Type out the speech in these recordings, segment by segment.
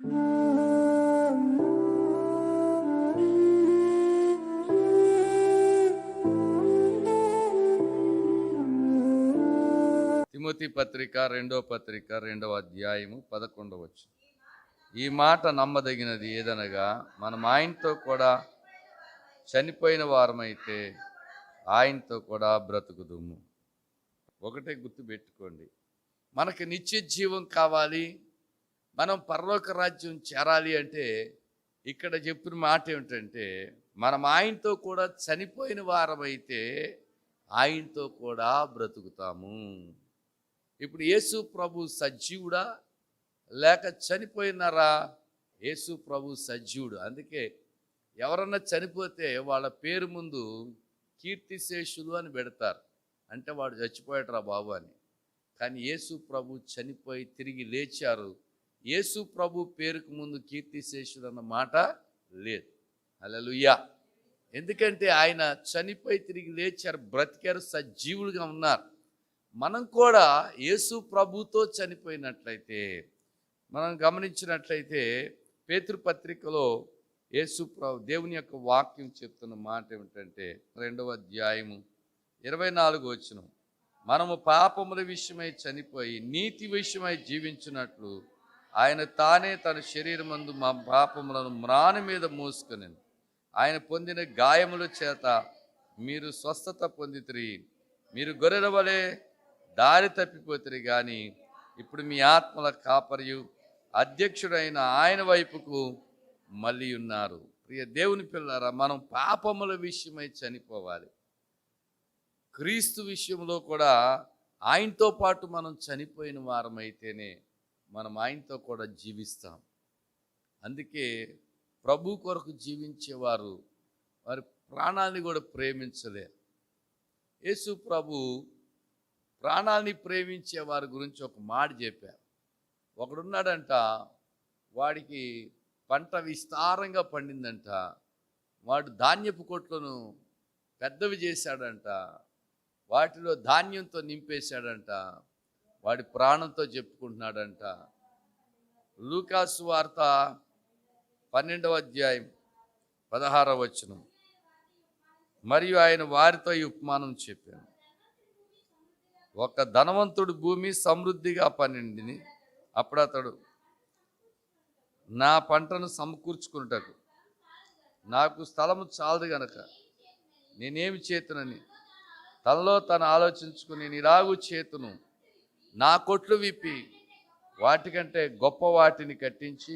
Timothy పత్రిక రెండో పత్రిక రెండవ అధ్యాయము పదకొండవచ్చు ఈ మాట నమ్మదగినది ఏదనగా మనం ఆయనతో కూడా చనిపోయిన వారమైతే ఆయనతో కూడా బ్రతుకుదుము. ఒకటే గుర్తుపెట్టుకోండి. మనకి నిత్య జీవం కావాలి మనం పరలోక రాజ్యం చేరాలి అంటే ఇక్కడ చెప్పిన మాట ఏమిటంటే మనం ఆయనతో కూడా చనిపోయిన వారమైతే ఆయనతో కూడా బ్రతుకుతాము. ఇప్పుడు యేసు ప్రభు సజీవుడా? లేక చనిపోయినారా? యేసు ప్రభు సజీవుడు. అందుకే ఎవరన్నా చనిపోతే వాళ్ళ పేరు ముందు కీర్తిశేషులు అని పెడతారు. అంటే వాడు చచ్చిపోయాడురా బాబు అని. కానీ యేసు ప్రభు చనిపోయి తిరిగి లేచారు. యేసు ప్రభు పేరుకు ముందు కీర్తిశేషుడు అన్న మాట లేదు. అలలుయ్యా ఎందుకంటే ఆయన చనిపోయి తిరిగి లేచారు బ్రతికారు సజీవులుగా ఉన్నారు. మనం కూడా యేసు ప్రభుతో చనిపోయినట్లయితే మనం గమనించినట్లయితే పేతృపత్రికలో యేసు ప్రభు దేవుని యొక్క వాక్యం చెప్తున్న మాట ఏమిటంటే రెండవ అధ్యాయము ఇరవై నాలుగు వచ్చిన మనము పాపముల విషయమై చనిపోయి నీతి విషయమై జీవించినట్లు ఆయన తానే తన శరీరమందు మా పాపములను మ్రాని మీద మూసుకుని ఆయన పొందిన గాయముల చేత మీరు స్వస్థత పొందితిరి. మీరు గొర్రెల వలె దారి తప్పిపోతిరి కానీ ఇప్పుడు మీ ఆత్మల కాపరియు అధ్యక్షుడైన ఆయన వైపుకు మళ్ళీ ఉన్నారు. ప్రియ దేవుని పిల్లరా మనం పాపముల విషయమై చనిపోవాలి. క్రీస్తు విషయంలో కూడా ఆయనతో పాటు మనం చనిపోయిన వారమైతేనే మనం ఆయనతో కూడా జీవిస్తాం. అందుకే ప్రభు కొరకు జీవించేవారు వారి ప్రాణాన్ని కూడా ప్రేమించలేరు. యేసు ప్రభు ప్రాణాన్ని ప్రేమించే వారి గురించి ఒక మాట చెప్పారు. ఒకడున్నాడంట వాడికి పంట విస్తారంగా పండిందంట వాడు ధాన్యపు కొట్లను పెద్దవి చేశాడంట వాటిలో ధాన్యంతో నింపేశాడంట వాడి ప్రాణంతో చెప్పుకుంటున్నాడంట లూకాసు వార్త పన్నెండవ అధ్యాయం పదహారవ వచనం. మరియు ఆయన వారితో ఈ ఉపమానం చెప్పాను. ఒక ధనవంతుడు భూమి సమృద్ధిగా పన్నెండిని అప్పుడు అతడు నా పంటను సమకూర్చుకున్నటకు నాకు స్థలము చాలదు గనక నేనేమి చేతునని తనలో తను ఆలోచించుకుని నిరాగు చేతును నా కొట్లు విప్పి వాటికంటే గొప్ప వాటిని కట్టించి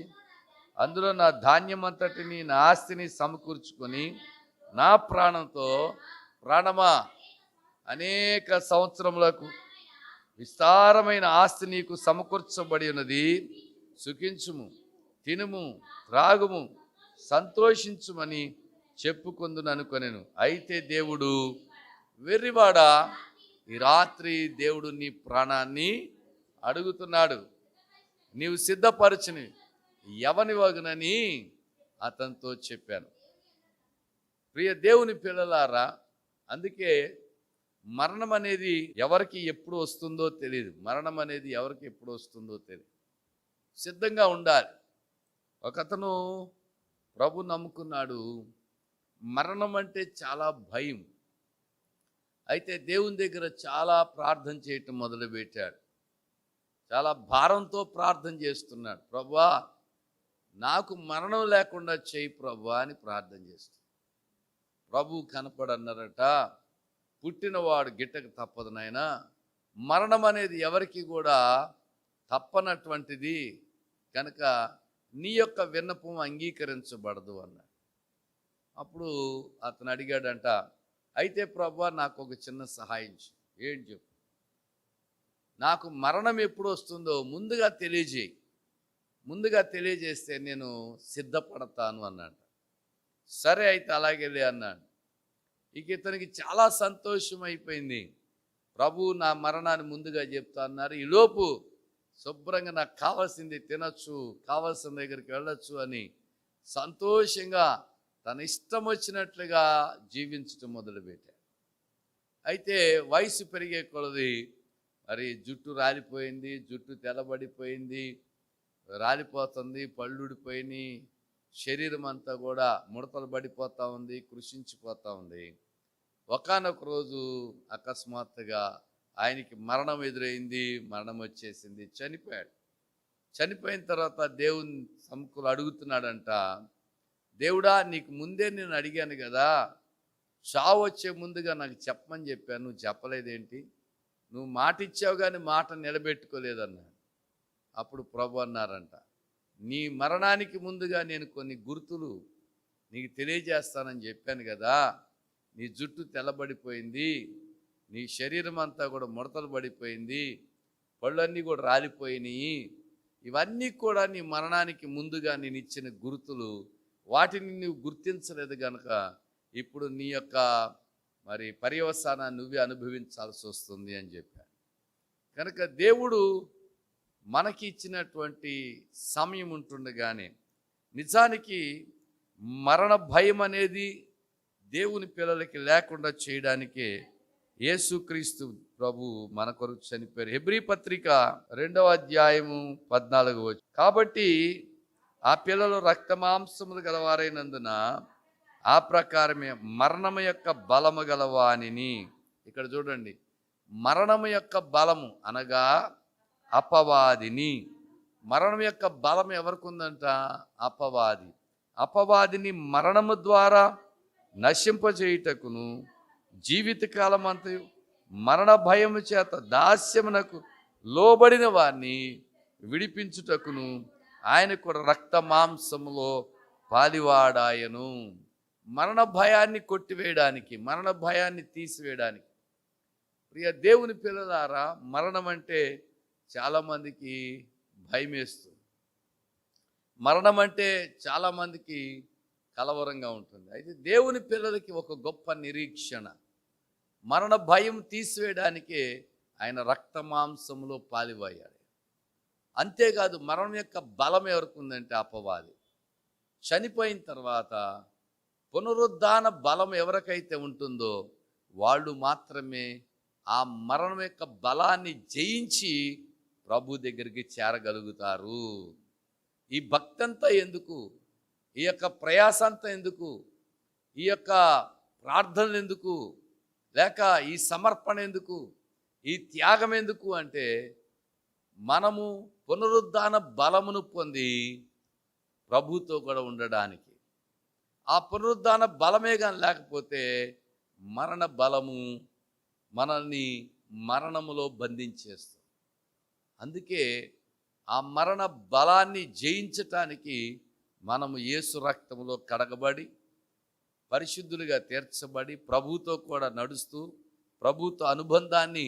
అందులో నా ధాన్యమంతటిని నా ఆస్తిని సమకూర్చుకొని నా ప్రాణంతో ప్రాణమా అనేక సంవత్సరములకు విస్తారమైన ఆస్తి నీకు సమకూర్చబడి ఉన్నది. సుఖించుము తినుము త్రాగుము సంతోషించుమని చెప్పుకుందును అనుకొనెను అయితే దేవుడు వెర్రివాడా? ఈ రాత్రి దేవుడు నీ ప్రాణాన్ని అడుగుతున్నాడు. నీవు సిద్ధపరచని ఎవనివగునని అతనితో చెప్పాను. ప్రియ దేవుని పిల్లలారా అందుకే మరణం అనేది ఎవరికి ఎప్పుడు వస్తుందో తెలియదు మరణం అనేది ఎవరికి ఎప్పుడు వస్తుందో తెలియదు సిద్ధంగా ఉండాలి. ఒకతను ప్రభు నమ్ముకున్నాడు. మరణం అంటే చాలా భయం. అయితే దేవుని దగ్గర చాలా ప్రార్థన చేయటం మొదలుపెట్టాడు. చాలా భారంతో ప్రార్థన చేస్తున్నాడు. ప్రభా నాకు మరణం లేకుండా చేయి ప్రభా అని ప్రార్థన చేస్తున్నాడు ప్రభు కనపడన్నారట. పుట్టినవాడు గిట్టక తప్పదు నాయన. మరణం అనేది ఎవరికి కూడా తప్పనటువంటిది. కనుక నీ యొక్క విన్నపం అంగీకరించబడదు అన్నాడు. అప్పుడు అతను అడిగాడంట అయితే ప్రభా నాకు ఒక చిన్న సహాయం ఏం ఏంటి చెప్పు? నాకు మరణం ఎప్పుడు వస్తుందో ముందుగా తెలియజేయి. ముందుగా తెలియజేస్తే నేను సిద్ధపడతాను అన్నాడు. సరే అయితే అలాగే అన్నాడు. ఇక ఇతనికి చాలా సంతోషం అయిపోయింది. ప్రభు నా మరణాన్ని ముందుగా చెప్తా అన్నారు. ఈలోపు శుభ్రంగా నాకు కావాల్సింది తినచ్చు కావాల్సిన దగ్గరికి వెళ్ళచ్చు అని సంతోషంగా తన ఇష్టం వచ్చినట్లుగా జీవించటం మొదలుపెట్టాడు. అయితే వయసు పెరిగే కొలది మరి జుట్టు రాలిపోయింది జుట్టు తెల్లబడిపోయింది రాలిపోతుంది పళ్ళుడిపోయినాయి శరీరం అంతా కూడా ముడతలు పడిపోతూ ఉంది కృషించిపోతూ ఉంది. ఒకానొక రోజు అకస్మాత్తుగా ఆయనకి మరణం ఎదురైంది మరణం వచ్చేసింది చనిపోయాడు. చనిపోయిన తర్వాత దేవుని సమకులు అడుగుతున్నాడంట దేవుడా నీకు ముందే నేను అడిగాను కదా చావు వచ్చే ముందుగా నాకు చెప్పమని చెప్పాను నువ్వు చెప్పలేదేంటి? నువ్వు మాట ఇచ్చావు కానీ మాట నిలబెట్టుకోలేదన్నాడు అప్పుడు ప్రభు అన్నారంట నీ మరణానికి ముందుగా నేను కొన్ని గుర్తులు నీకు తెలియజేస్తానని చెప్పాను కదా. నీ జుట్టు తెల్లబడిపోయింది నీ శరీరం అంతా కూడా ముడతలు పడిపోయింది పళ్ళన్నీ కూడా రాలిపోయినాయి. ఇవన్నీ కూడా నీ మరణానికి ముందుగా నేను ఇచ్చిన గుర్తులు వాటిని నువ్వు గుర్తించలేదు కనుక ఇప్పుడు నీ యొక్క మరి పర్యవసానాన్ని నువ్వే అనుభవించాల్సి వస్తుంది అని చెప్పాను కనుక దేవుడు మనకి ఇచ్చినటువంటి సమయం ఉంటుండగానే నిజానికి మరణ భయం అనేది దేవుని పిల్లలకి లేకుండా చేయడానికే యేసుక్రీస్తు ప్రభు మన కొరకు చనిపోయారు. హెబ్రీ పత్రిక రెండవ అధ్యాయము పద్నాలుగు వచ్చి కాబట్టి ఆ పిల్లలు రక్తమాంసములు గలవారైనందున ఆ ప్రకారమే మరణము యొక్క బలము గలవానిని ఇక్కడ చూడండి మరణము యొక్క బలము అనగా అపవాదిని. మరణం యొక్క బలం ఎవరికి ఉందంట? అపవాది. అపవాదిని మరణము ద్వారా నశింపజేయుటకును జీవితకాలం అంతయు మరణ భయము చేత దాస్యమునకు లోబడిన వారిని విడిపించుటకును ఆయన కూడా రక్త మాంసములో పాలివాడాయను. మరణ భయాన్ని కొట్టివేయడానికి మరణ భయాన్ని తీసివేయడానికి. ప్రియ దేవుని పిల్లలారా మరణం అంటే చాలామందికి భయం వేస్తుంది మరణం అంటే చాలామందికి కలవరంగా ఉంటుంది. అయితే దేవుని పిల్లలకి ఒక గొప్ప నిరీక్షణ. మరణ భయం తీసివేయడానికే ఆయన రక్త మాంసంలో పాలిపోయాడు. అంతేకాదు మరణం యొక్క బలం ఎవరికి ఉందంటే అపవాది. చనిపోయిన తర్వాత పునరుద్ధాన బలం ఎవరికైతే ఉంటుందో వాళ్ళు మాత్రమే ఆ మరణం యొక్క బలాన్ని జయించి ప్రభు దగ్గరికి చేరగలుగుతారు. ఈ భక్తంతా ఎందుకు? ఈ యొక్క ప్రయాస అంతా ఎందుకు? ఈ యొక్క ప్రార్థనలు ఎందుకు? లేక ఈ సమర్పణ ఎందుకు? ఈ త్యాగం ఎందుకు అంటే మనము పునరుద్ధాన బలమును పొంది ప్రభుతో కూడా ఉండడానికి. ఆ పునరుద్ధాన బలమే కానీ లేకపోతే మరణ బలము మనల్ని మరణములో బంధించేస్తుంది. అందుకే ఆ మరణ బలాన్ని జయించటానికి మనము యేసు రక్తంలో కడగబడి పరిశుద్ధులుగా తీర్చబడి ప్రభుతో కూడా నడుస్తూ ప్రభుతో అనుబంధాన్ని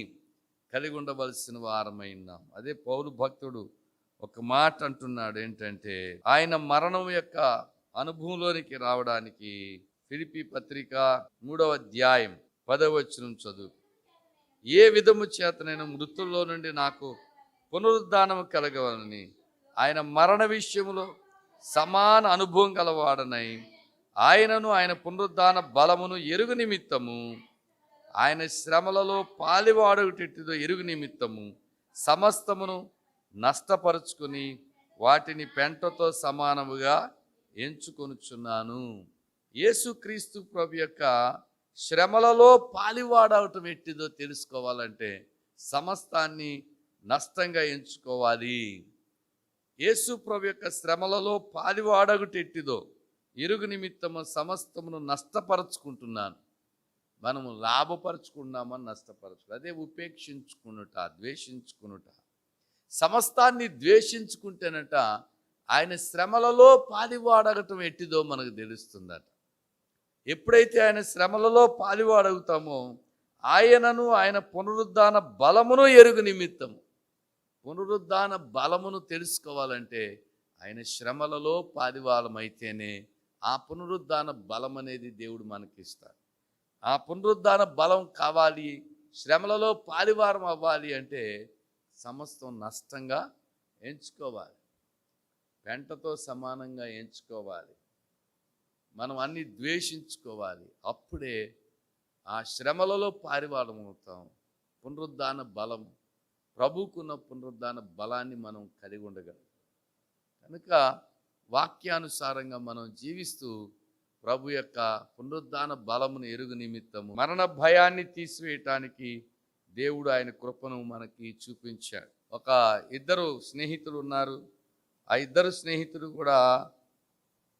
కలిగి ఉండవలసిన వారమై ఉన్నాం. అదే పౌరు భక్తుడు ఒక మాట అంటున్నాడు ఏంటంటే ఆయన మరణం యొక్క అనుభవంలోనికి రావడానికి ఫిలిపి పత్రిక మూడవ అధ్యాయం పదవచనం చదువు. ఏ విధము చేతనైనా మృతుల్లో నుండి నాకు పునరుద్ధానం కలగవలని ఆయన మరణ విషయంలో సమాన అనుభవం గలవాడనై ఆయనను ఆయన పునరుద్ధాన బలమును ఎరుగు నిమిత్తము ఆయన శ్రమలలో పాలివాడుటెట్టిదో ఎరుగు నిమిత్తము సమస్తమును నష్టపరుచుకుని వాటిని పెంటతో సమానముగా ఎంచుకొనుచున్నాను. యేసుక్రీస్తు ప్రభు యొక్క శ్రమలలో పాలివాడవటం ఎట్టిదో తెలుసుకోవాలంటే సమస్తాన్ని నష్టంగా ఎంచుకోవాలి. యేసు ప్రభు యొక్క శ్రమలలో పాలివాడగుటెట్టిదో ఇరుగు నిమిత్తము సమస్తమును నష్టపరచుకుంటున్నాను. మనము లాభపరచుకున్నామని నష్టపరచు అదే ఉపేక్షించుకునుట ద్వేషించుకునుట. సమస్తాన్ని ద్వేషించుకుంటేనట ఆయన శ్రమలలో పాలివాడగటం ఎట్టిదో మనకు తెలుస్తుందట. ఎప్పుడైతే ఆయన శ్రమలలో పాలివాడగుతామో ఆయనను ఆయన పునరుద్ధాన బలమును ఎరుగు నిమిత్తము. పునరుద్ధాన బలమును తెలుసుకోవాలంటే ఆయన శ్రమలలో పాదివాలమైతేనే ఆ పునరుద్ధాన బలం అనేది దేవుడు మనకిస్తాడు. ఆ పునరుద్ధాన బలం కావాలి శ్రమలలో పాలివారం అవ్వాలి అంటే సమస్తం నష్టంగా ఎంచుకోవాలి. పెంటతో సమానంగా ఎంచుకోవాలి. మనం అన్ని ద్వేషించుకోవాలి. అప్పుడే ఆ శ్రమలలో పారివాడం అవుతాం పునరుద్ధాన బలం ప్రభుకున్న పునరుద్ధాన బలాన్ని మనం కలిగి ఉండగలం. కనుక వాక్యానుసారంగా మనం జీవిస్తూ ప్రభు యొక్క పునరుద్ధాన బలమును ఎరుగు నిమిత్తము మరణ భయాన్ని తీసివేయటానికి దేవుడు ఆయన కృపను మనకి చూపించాడు. ఒక ఇద్దరు స్నేహితులు ఉన్నారు. ఆ ఇద్దరు స్నేహితులు కూడా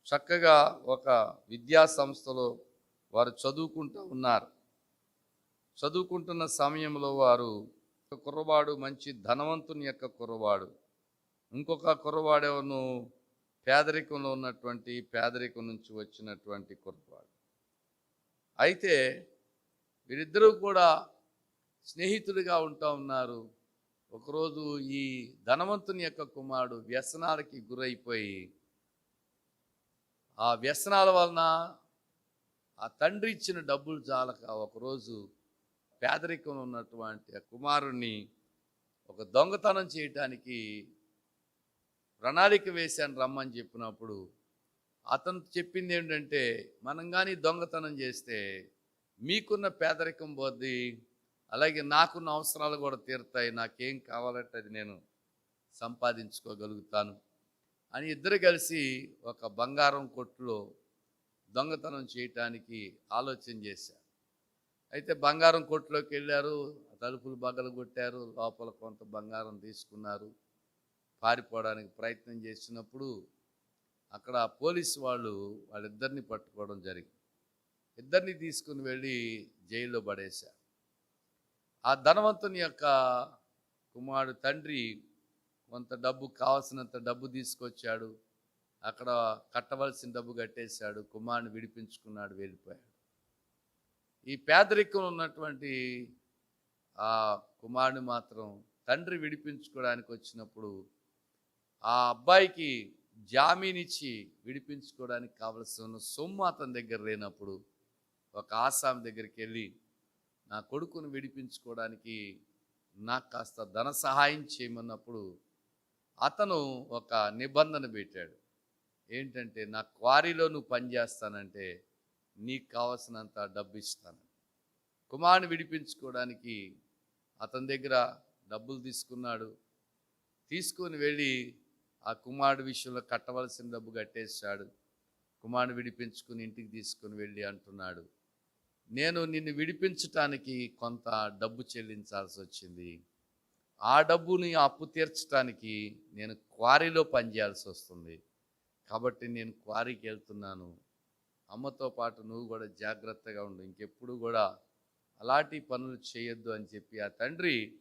చక్కగా ఒక విద్యా సంస్థలో వారు చదువుకుంటూ ఉన్నారు. చదువుకుంటున్న సమయంలో వారు ఒక కుర్రవాడు మంచి ధనవంతుని యొక్క కుర్రవాడు. ఇంకొక కుర్రవాడేవను పేదరికంలో ఉన్నటువంటి పేదరికం నుంచి వచ్చినటువంటి కుర్రవాడు. అయితే వీరిద్దరూ కూడా స్నేహితుడిగా ఉంటా ఉన్నారు. ఒకరోజు ఈ ధనవంతుని యొక్క కుమారుడు వ్యసనాలకి గురైపోయి ఆ వ్యసనాల వలన ఆ తండ్రి ఇచ్చిన డబ్బులు చాలక ఒకరోజు పేదరికం ఉన్నటువంటి ఆ కుమారుణ్ణి ఒక దొంగతనం చేయటానికి ప్రణాళిక వేశాను రమ్మని చెప్పినప్పుడు అతను చెప్పింది ఏంటంటే మనం కానీ దొంగతనం చేస్తే మీకున్న పేదరికం పోద్ది అలాగే నాకున్న అవసరాలు కూడా తీరుతాయి. నాకేం కావాలంటే అది నేను సంపాదించుకోగలుగుతాను అని ఇద్దరు కలిసి ఒక బంగారం కొట్టులో దొంగతనం చేయటానికి ఆలోచన చేశారు. అయితే బంగారం కొట్టులోకి వెళ్ళారు తలుపులు బగలు కొట్టారు లోపల కొంత బంగారం తీసుకున్నారు. పారిపోవడానికి ప్రయత్నం చేసినప్పుడు అక్కడ పోలీసు వాళ్ళు వాళ్ళిద్దరిని పట్టుకోవడం జరిగింది. ఇద్దరిని తీసుకుని వెళ్ళి జైల్లో పడేశారు. ఆ ధనవంతుని యొక్క కుమారుడు తండ్రి కొంత డబ్బు కావాల్సినంత డబ్బు తీసుకొచ్చాడు. అక్కడ కట్టవలసిన డబ్బు కట్టేశాడు. కుమారుని విడిపించుకున్నాడు వెళ్ళిపోయాడు. ఈ పేదరికంలో ఉన్నటువంటి ఆ కుమారుని మాత్రం తండ్రి విడిపించుకోవడానికి వచ్చినప్పుడు ఆ అబ్బాయికి జామీనిచ్చి విడిపించుకోవడానికి కావలసిన సొమ్ము అతని దగ్గర లేనప్పుడు ఒక ఆసాం దగ్గరికి వెళ్ళి నా కొడుకును విడిపించుకోవడానికి నాకు కాస్త ధన సహాయం చేయమన్నప్పుడు అతను ఒక నిబంధన పెట్టాడు. ఏంటంటే నా క్వారీలో నువ్వు పనిచేస్తానంటే నీకు కావలసినంత డబ్బు ఇస్తాను కుమారుని విడిపించుకోవడానికి అతని దగ్గర డబ్బులు తీసుకున్నాడు. తీసుకొని వెళ్ళి ఆ కుమారుడు విషయంలో కట్టవలసిన డబ్బు కట్టేశాడు. కుమారుడు విడిపించుకుని ఇంటికి తీసుకుని వెళ్ళి అంటున్నాడు. నేను నిన్ను విడిపించటానికి కొంత డబ్బు చెల్లించాల్సి వచ్చింది. ఆ డబ్బుని అప్పు తీర్చడానికి నేను క్వారీలో పనిచేయాల్సి వస్తుంది. కాబట్టి నేను క్వారీకి వెళ్తున్నాను. అమ్మతో పాటు నువ్వు కూడా జాగ్రత్తగా ఉండు. ఇంకెప్పుడు కూడా అలాంటి పనులు చేయొద్దు అని చెప్పి ఆ తండ్రి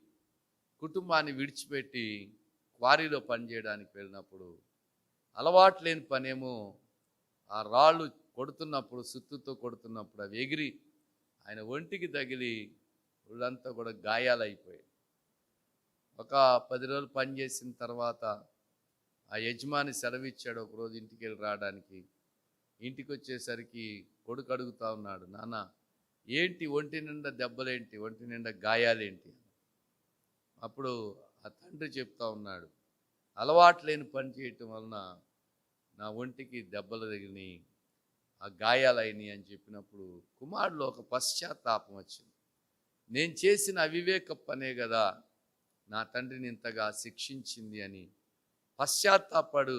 కుటుంబాన్ని విడిచిపెట్టి క్వారీలో పనిచేయడానికి వెళ్ళినప్పుడు అలవాటు లేని పనేమో ఆ రాళ్ళు కొడుతున్నప్పుడు సుత్తుతో కొడుతున్నప్పుడు అవి ఎగిరి ఆయన ఒంటికి తగిలి ఒళ్ళంతా కూడా గాయాలైపోయాయి. ఒక పది రోజులు పనిచేసిన తర్వాత ఆ యజమాని సెలవిచ్చాడు ఒకరోజు ఇంటికి వెళ్ళి రావడానికి. ఇంటికి వచ్చేసరికి కొడుకు అడుగుతా ఉన్నాడు నాన్న ఏంటి ఒంటి నిండా దెబ్బలేంటి? ఒంటి నిండా గాయాలేంటి? అప్పుడు ఆ తండ్రి చెప్తా ఉన్నాడు అలవాటు లేని పని చేయటం వలన నా ఒంటికి దెబ్బలు తగిలినాయి. ఆ గాయాలైనవి అని చెప్పినప్పుడు కుమారుడు ఒక పశ్చాత్తాపం వచ్చింది. నేను చేసిన అవివేక పనే కదా నా తండ్రిని ఇంతగా శిక్షించింది అని పశ్చాత్తాపడు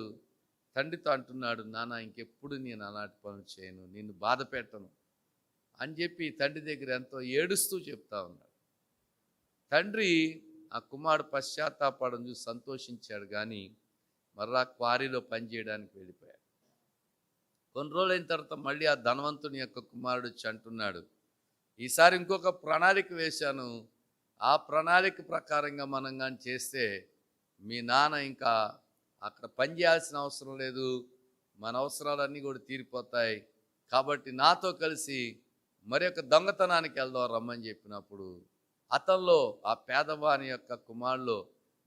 తండ్రితో అంటున్నాడు నాన్న ఇంకెప్పుడు నేను అలాంటి పనులు చేయను నిన్ను బాధ పెట్టను అని చెప్పి తండ్రి దగ్గర ఎంతో ఏడుస్తూ చెప్తా ఉన్నాడు. తండ్రి ఆ కుమారుడు పశ్చాత్తాపడం చూసి సంతోషించాడు కానీ మర్రా క్వారీలో పనిచేయడానికి వెళ్ళిపోయాడు. కొన్ని రోజులైన తర్వాత మళ్ళీ ఆ ధనవంతుని యొక్క కుమారుడు వచ్చి అంటున్నాడు ఈసారి ఇంకొక ప్రణాళిక వేశాను. ఆ ప్రణాళిక ప్రకారంగా మనం కానీ చేస్తే మీ నాన్న ఇంకా అక్కడ పని చేయాల్సిన అవసరం లేదు. మన అవసరాలన్నీ కూడా తీరిపోతాయి. కాబట్టి నాతో కలిసి మరి ఒక దొంగతనానికి వెళ్దాం రమ్మని చెప్పినప్పుడు అతనిలో ఆ పేదవాని యొక్క కుమారులో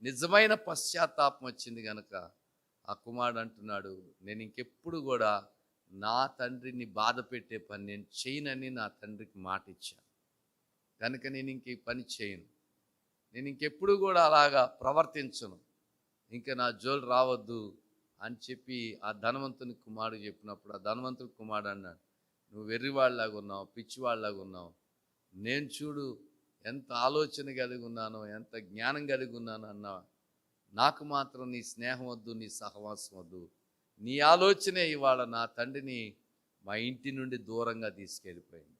నిజమైన పశ్చాత్తాపం వచ్చింది కనుక ఆ కుమారుడు అంటున్నాడు నేను ఇంకెప్పుడు కూడా నా తండ్రిని బాధ పెట్టే పని నేను చేయనని నా తండ్రికి మాట ఇచ్చాను కనుక నేను ఇంక ఈ పని చేయను. నేను ఇంకెప్పుడు కూడా అలాగా ప్రవర్తించను. ఇంకా నా జోలు రావద్దు అని చెప్పి ఆ ధనవంతుని కుమారుడు చెప్పినప్పుడు ఆ ధనవంతుని కుమారుడు అన్నాడు నువ్వు వెర్రివాళ్ళలాగా ఉన్నావు పిచ్చివాళ్ళలాగా ఉన్నావు. నేను చూడు ఎంత ఆలోచన కలిగి ఉన్నానో ఎంత జ్ఞానం కలిగి ఉన్నానో అన్నా నాకు మాత్రం నీ స్నేహం వద్దు నీ సహవాసం వద్దు. నీ ఆలోచనే ఇవాళ నా తండ్రిని మా ఇంటి నుండి దూరంగా తీసుకెళ్ళిపోయింది.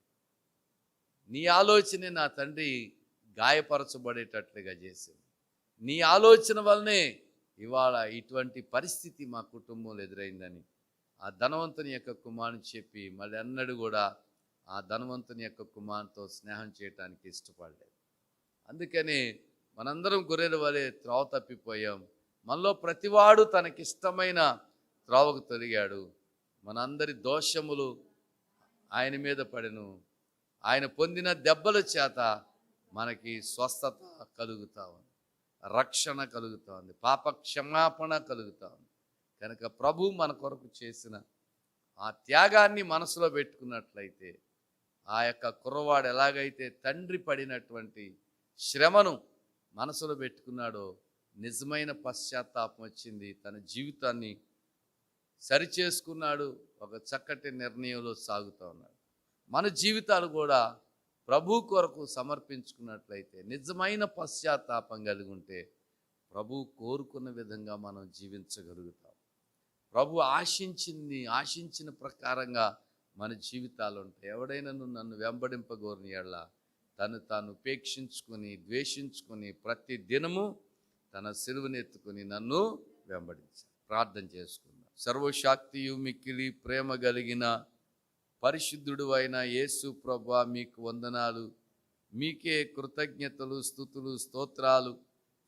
నీ ఆలోచనే నా తండ్రి గాయపరచబడేటట్లుగా చేసింది. నీ ఆలోచన వల్లనే ఇవాళ ఇటువంటి పరిస్థితి మా కుటుంబంలో ఎదురైందని ఆ ధనవంతుని యొక్క కుమారుని చెప్పి మళ్ళీ అన్నడు కూడా ఆ ధనవంతుని యొక్క కుమారుతో స్నేహం చేయటానికి ఇష్టపడలేదు. అందుకని మనందరం గొర్రెల వలె త్రోవ తప్పిపోయాం. మనలో ప్రతివాడు తనకిష్టమైన త్రోవకు తొలిగాడు. మనందరి దోషములు ఆయన మీద పడెను. ఆయన పొందిన దెబ్బల చేత మనకి స్వస్థత కలుగుతా ఉంది. రక్షణ కలుగుతా ఉంది. పాప క్షమాపణ కలుగుతా ఉంది. కనుక ప్రభు మన కొరకు చేసిన ఆ త్యాగాన్ని మనసులో పెట్టుకున్నట్లయితే ఆ యొక్క కుర్రవాడు ఎలాగైతే తండ్రి పడినటువంటి శ్రమను మనసులో పెట్టుకున్నాడో నిజమైన పశ్చాత్తాపం వచ్చింది. తన జీవితాన్ని సరిచేసుకున్నాడు ఒక చక్కటి నిర్ణయంలో సాగుతూ ఉన్నాడు. మన జీవితాలు కూడా ప్రభు కొరకు సమర్పించుకున్నట్లయితే నిజమైన పశ్చాత్తాపం కలిగి ఉంటే ప్రభు కోరుకున్న విధంగా మనం జీవించగలుగుతాం. ప్రభు ఆశించింది ఆశించిన ప్రకారంగా మన జీవితాలు ఉంటాయి. ఎవడైనా నన్ను వెంబడింపగోరిని ఎడల తను తాను ఉపేక్షించుకొని ద్వేషించుకొని ప్రతి దినము తన సిలువనెత్తుకుని నన్ను వెంబడించాలి ప్రార్థన చేసుకుని సర్వశాక్తియు మిక్కిలి ప్రేమ కలిగిన పరిశుద్ధుడు అయిన యేసు ప్రభా మీకు వందనాలు. మీకే కృతజ్ఞతలు స్థుతులు స్తోత్రాలు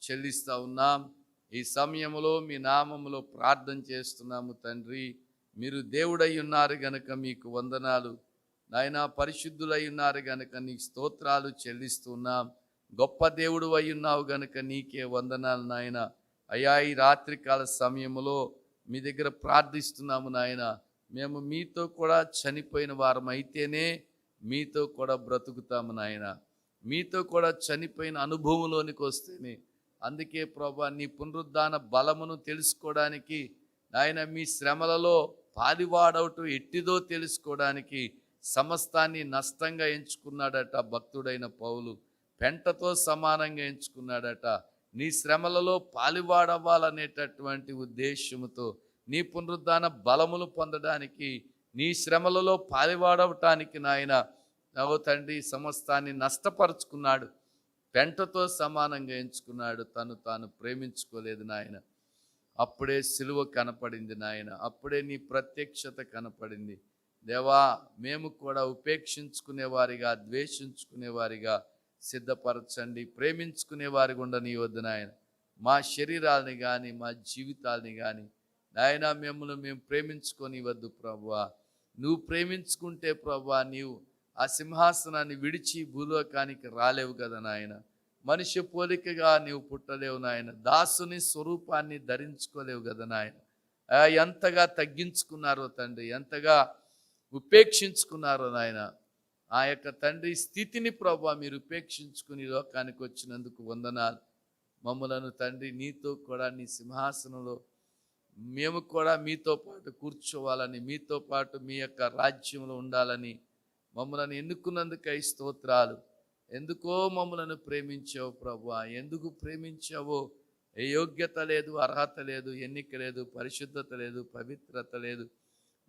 చెల్లిస్తూ ఉన్నాం. ఈ సమయంలో మీ నామంలో ప్రార్థన చేస్తున్నాము తండ్రి. మీరు దేవుడై ఉన్నారు గనుక మీకు వందనాలు. నాయన పరిశుద్ధులై ఉన్నారు గనుక నీకు స్తోత్రాలు చెల్లిస్తున్నాం గొప్ప దేవుడు అయి ఉన్నావు గనుక నీకే వందనాలు నాయన. అయా ఈ రాత్రికాల సమయంలో మీ దగ్గర ప్రార్థిస్తున్నాము నాయన. మేము మీతో కూడా చనిపోయిన వారం అయితేనే మీతో కూడా బ్రతుకుతాము నాయన. మీతో కూడా చనిపోయిన అనుభవంలోనికి వస్తేనే అందుకే ప్రభా నీ పునరుద్ధాన బలమును తెలుసుకోవడానికి నాయన మీ శ్రమలలో పాలివాడవటం ఎట్టిదో తెలుసుకోవడానికి సమస్తాన్ని నష్టంగా ఎంచుకున్నాడట భక్తుడైన పౌలు. పెంటతో సమానంగా ఎంచుకున్నాడట. నీ శ్రమలలో పాలివాడవ్వాలనేటటువంటి ఉద్దేశముతో నీ పునరుద్ధాన బలములు పొందడానికి నీ శ్రమలలో పాలివాడవటానికి నాయన నవ తండ్రి సమస్తాన్ని నష్టపరుచుకున్నాడు. పెంటతో సమానంగా ఎంచుకున్నాడు. తను తాను ప్రేమించుకోలేదు నాయన. అప్పుడే సిలువ కనపడింది నాయన. అప్పుడే నీ ప్రత్యక్షత కనపడింది. దేవా మేము కూడా ఉపేక్షించుకునే వారిగా వారిగా సిద్ధపరచండి ప్రేమించుకునే వారి గుండా నీ వద్దు నాయన. మా శరీరాలని కానీ మా జీవితాలని కానీ నాయన మిమ్మల్ని మేము ప్రేమించుకొని వద్దు ప్రభువా. నువ్వు ప్రేమించుకుంటే ప్రభువా నీవు ఆ సింహాసనాన్ని విడిచి భూలోకానికి రాలేవు కదా నాయన. మనిషి పోలికగా నీవు పుట్టలేవు నాయన. దాసుని స్వరూపాన్ని ధరించుకోలేవు కదా నాయన. ఎంతగా తగ్గించుకున్నారో తండ్రి ఎంతగా ఉపేక్షించుకున్నారో నాయన. ఆ యొక్క తండ్రి స్థితిని ప్రభా మీరు ఉపేక్షించుకుని లోకానికి వచ్చినందుకు వందనాలు. మమ్మలను తండ్రి నీతో కూడా నీ సింహాసనంలో మేము కూడా మీతో పాటు కూర్చోవాలని మీతో పాటు మీ యొక్క రాజ్యంలో ఉండాలని మమ్మలను ఎన్నుకున్నందుకై స్తోత్రాలు. ఎందుకో మమ్మలను ప్రేమించావు ప్రభు ఎందుకు ప్రేమించావో? ఏ యోగ్యత లేదు అర్హత లేదు ఎన్నిక లేదు పరిశుద్ధత లేదు పవిత్రత లేదు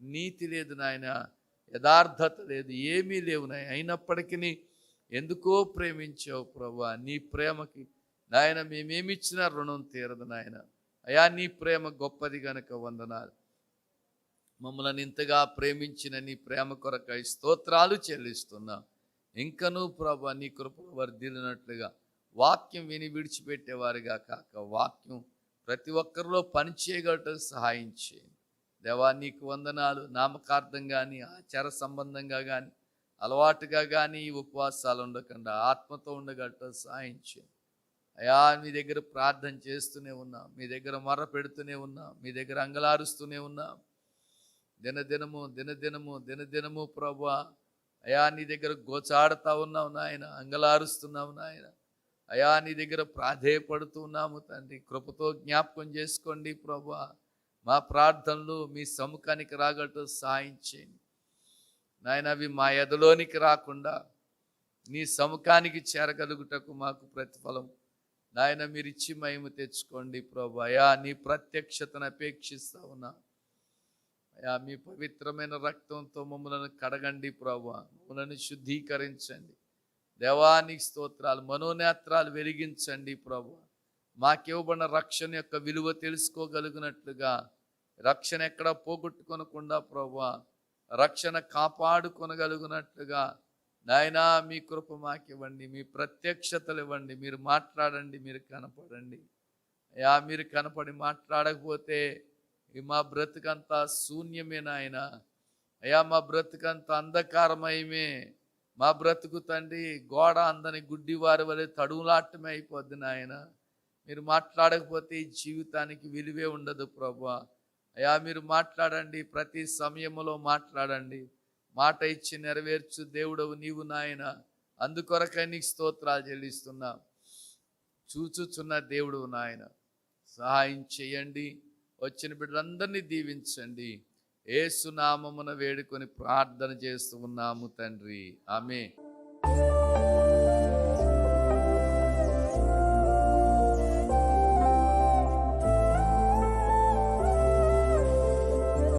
నీతి లేదు నాయన. యథార్థత లేదు ఏమీ లేవునాయ అయినప్పటికీ ఎందుకో ప్రేమించావు ప్రభా నీ ప్రేమకి నాయన మేమేమిచ్చినా రుణం తీరదు నాయన. అయా నీ ప్రేమ గొప్పది గనుక వందనాలు. మమ్మల్ని ఇంతగా ప్రేమించిన నీ ప్రేమ కొరకై స్తోత్రాలు చెల్లిస్తున్నా. ఇంకనూ ప్రభా నీ కృప వర్ధిల్లినట్లుగా వాక్యం విని విడిచిపెట్టేవారిగా కాక వాక్యం ప్రతి ఒక్కరిలో పనిచేయగలటం సహాయం చేయండి. దేవా నీకు వందనాలు. నామకార్థం కానీ ఆచార సంబంధంగా కానీ అలవాటుగా కానీ ఈ ఉపవాసాలు ఉండకుండా. ఆత్మతో ఉండగట్ట సహాయం అయా మీ దగ్గర ప్రార్థన చేస్తూనే ఉన్నాం. మీ దగ్గర మర్ర పెడుతూనే ఉన్నాం. మీ దగ్గర అంగలారుస్తూనే ఉన్నాం. దినదినము దినదినము దినదినము ప్రభు. అయా నీ దగ్గర గోచాడుతా ఉన్నావు నాయన. అంగలారుస్తున్నావు నాయన. అయా నీ దగ్గర ప్రాధేయపడుతూ ఉన్నాము తండ్రి. కృపతో జ్ఞాపకం చేసుకోండి ప్రభా. మా ప్రార్థనలు మీ సముఖానికి రాగట్టు సాయం చేయండి. నాయన అవి మా ఎదలోనికి రాకుండా నీ సముఖానికి చేరగలుగుటకు మాకు ప్రతిఫలం. నాయన మీరు ఇచ్చి మహిమ తెచ్చుకోండి ప్రభు. నీ ప్రత్యక్షతను అపేక్షిస్తా ఉన్నా. అయా మీ పవిత్రమైన రక్తంతో మమ్మలను కడగండి ప్రభు. మమ్మలను శుద్ధీకరించండి. దేవానికి స్తోత్రాలు మనోనేత్రాలు వెలిగించండి ప్రభు. మాకివ్వబడిన రక్షణ యొక్క విలువ తెలుసుకోగలిగినట్లుగా రక్షణ ఎక్కడ పోగొట్టుకొనకుండా ప్రభా రక్షణ కాపాడుకొనగలుగునట్లుగా నాయనా మీ కృప మాకివ్వండి మీ ప్రత్యక్షతలు ఇవ్వండి మీరు మాట్లాడండి మీరు కనపడండి. అయ్యా మీరు కనపడి మాట్లాడకపోతే మా బ్రతుకంతా శూన్యమే నాయన. అయ్యా మా బ్రతుకంతా అంధకారమయమే. మా బ్రతుకు తండ్రి గోడ అందని గుడ్డివారి వలె తడువులాటమే అయిపోద్ది నాయన. మీరు మాట్లాడకపోతే ఈ జీవితానికి విలువే ఉండదు ప్రభా. అయా మీరు మాట్లాడండి ప్రతి సమయంలో మాట్లాడండి. మాట ఇచ్చి నెరవేర్చు దేవుడవు నీవు నాయన. అందుకొరకై నీకు స్తోత్రాలు చెల్లిస్తున్నా. చూచుచున్న దేవుడు నాయన. సహాయం చేయండి. వచ్చిన బిడ్డలందరినీ దీవించండి. ఏసునామమున వేడుకొని ప్రార్థన చేస్తూ ఉన్నాము తండ్రి. ఆమె